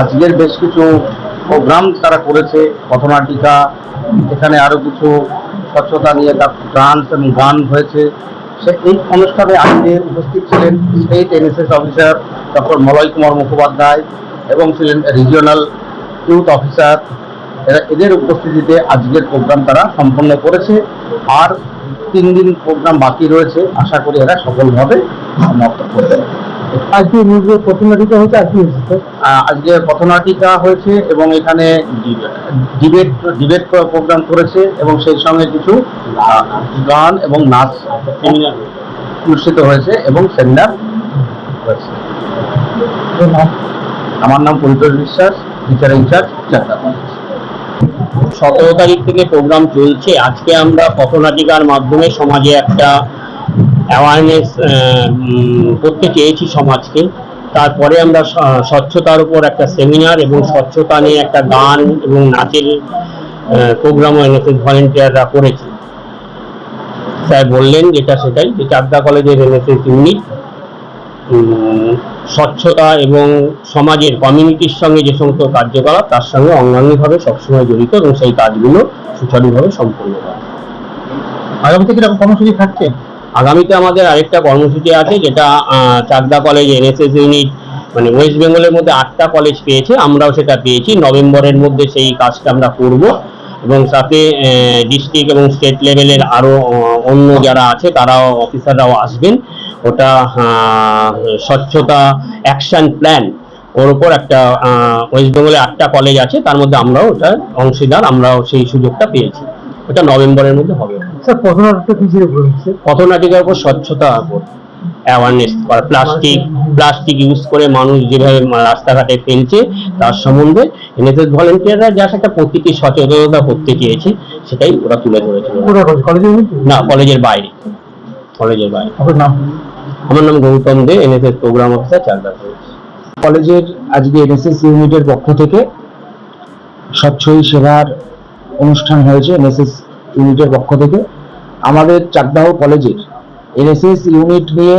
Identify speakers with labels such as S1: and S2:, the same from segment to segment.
S1: আজকের বেশ কিছু প্রোগ্রাম তারা করেছে পথনাটিকা এখানে আরও কিছু স্বচ্ছতা নিয়ে তার ডান্স এবং গান হয়েছে। সে এই অনুষ্ঠানে আজকে উপস্থিত ছিলেন state NSS officer doctor Malay Kumar Mukhopadhyay এবং ছিলেন রিজিওনাল ইউথ অফিসার এরা এদের উপস্থিতিতে আজকের প্রোগ্রাম তারা সম্পন্ন করেছে। আর তিন দিন প্রোগ্রাম বাকি রয়েছে। আশা করি এরা সফলভাবে সমাপ্ত করবে।
S2: আজকে নিউজের প্রতিনিধিত্ব হচ্ছে আজকে
S1: আজকে পথনাটিকা হয়েছে এবং এখানে ডিবেট ডিবেট প্রোগ্রাম করেছে এবং সেই সঙ্গে কিছু গান এবং নাচ অনুষ্ঠিত হয়েছে এবং সেমিনার হয়েছে আমার নাম পরিতোষ বিশ্বাস টিচার ইনচার্জ কলেজ।
S3: সতেরো তারিখ থেকে প্রোগ্রাম চলছে। আজকে আমরা পথনাটিকার মাধ্যমে সমাজে একটা অ্যাওয়ারনেস করতে চেয়েছি সমাজকে। তারপরে আমরা স্বচ্ছতার উপর একটা সেমিনার এবং স্বচ্ছতা নিয়ে একটা গান এবং নাচের প্রোগ্রামও এনএসএস ভলেন্টিয়াররা করেছে। স্যার বললেন যেটা সেটাই যে চাকদা কলেজের এনএসএস ইউনিট স্বচ্ছতা এবং সমাজের কমিউনিটির সঙ্গে যে সমস্ত কার্যকলাপ, তার সঙ্গে অঙ্গাঙ্গিভাবে সবসময় জড়িত এবং সেই কাজগুলো সুচারুভাবে সম্পন্ন করে
S2: আগামী থেকে এরকম কর্মসূচি থাকছে?
S3: আগামীতে আমাদের আরেকটা কর্মসূচি আছে, যেটা চাকদা কলেজ, এনএসএস ইউনিট মানে ওয়েস্ট বেঙ্গলের মধ্যে আটটা কলেজ পেয়েছে, আমরাও সেটা পেয়েছি। নভেম্বরের মধ্যে সেই কাজটা আমরা করব এবং সাথে ডিস্ট্রিক্ট এবং স্টেট লেভেলের আরও অন্য যারা আছে, তারাও অফিসাররাও আসবেন। ওটা স্বচ্ছতা অ্যাকশন প্ল্যান ওর উপর একটা ওয়েস্ট বেঙ্গলে আটটা কলেজ আছে, তার মধ্যে আমরাও ওটা অংশীদার, আমরাও সেই সুযোগটা পেয়েছি। ওটা নভেম্বরের মধ্যে হবে।
S2: স্যার প্রথমত কি ছিল বলছে
S3: পথনাটিকার উপর স্বচ্ছতা অ্যাওয়ারনেস করা প্লাস্টিক প্লাস্টিক ইউজ করে মানুষ যেভাবে রাস্তাঘাটে ফেলছে তার সম্বন্ধে এনএসএস ভলেন্টিয়াররা যা একটা প্রতীকী সচেতনতা করতে চেয়েছে সেটাই ওরা তুলে ধরেছে
S2: কোথায় কলেজ
S3: না কলেজের বাইরে। কলেজের বাইরে।
S2: নাম?
S3: আমার নাম Gautam Dey NSS program officer college.
S4: কলেজের আজকে এনএসএস ইউনিটের পক্ষ থেকে স্বচ্ছই সেবার অনুষ্ঠান হয়েছে এনএসএস ইউনিটের পক্ষ থেকে আমাদের চাকদাহ কলেজের এনএসএস ইউনিট নিয়ে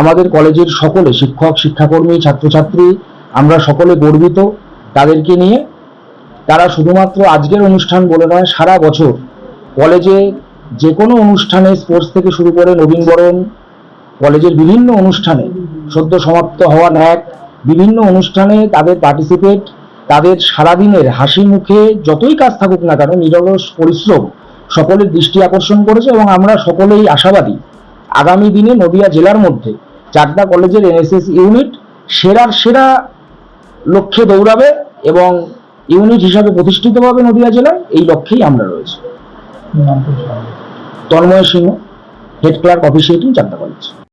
S4: আমাদের কলেজের সকলে শিক্ষক, শিক্ষাকর্মী, ছাত্রছাত্রী, আমরা সকলে গর্বিত। তাদেরকে নিয়ে তারা শুধুমাত্র আজকের অনুষ্ঠান বলে নয়, সারা বছর কলেজে যে কোনো অনুষ্ঠানে স্পোর্টস থেকে শুরু করে নবীনবরণ কলেজের বিভিন্ন অনুষ্ঠানে সদ্য সমাপ্ত হওয়া ন্যাক, বিভিন্ন অনুষ্ঠানে তাদের পার্টিসিপেট তাদের সারাদিনের হাসি মুখে যতই কাজ থাকুক না কেন নিরলস পরিশ্রম সকলের দৃষ্টি আকর্ষণ করেছে এবং আমরা সকলেই আশাবাদী আগামী দিনে নদিয়া জেলার মধ্যে চাকদা কলেজের এনএসএস ইউনিট সেরার সেরা লক্ষ্যে দৌড়াবে এবং ইউনিট হিসাবে প্রতিষ্ঠিত হবে নদিয়া জেলায়। এই লক্ষ্যেই আমরা রয়েছি।
S2: নাম
S4: Tanmoy Singha head clerk officiating Chakdah college.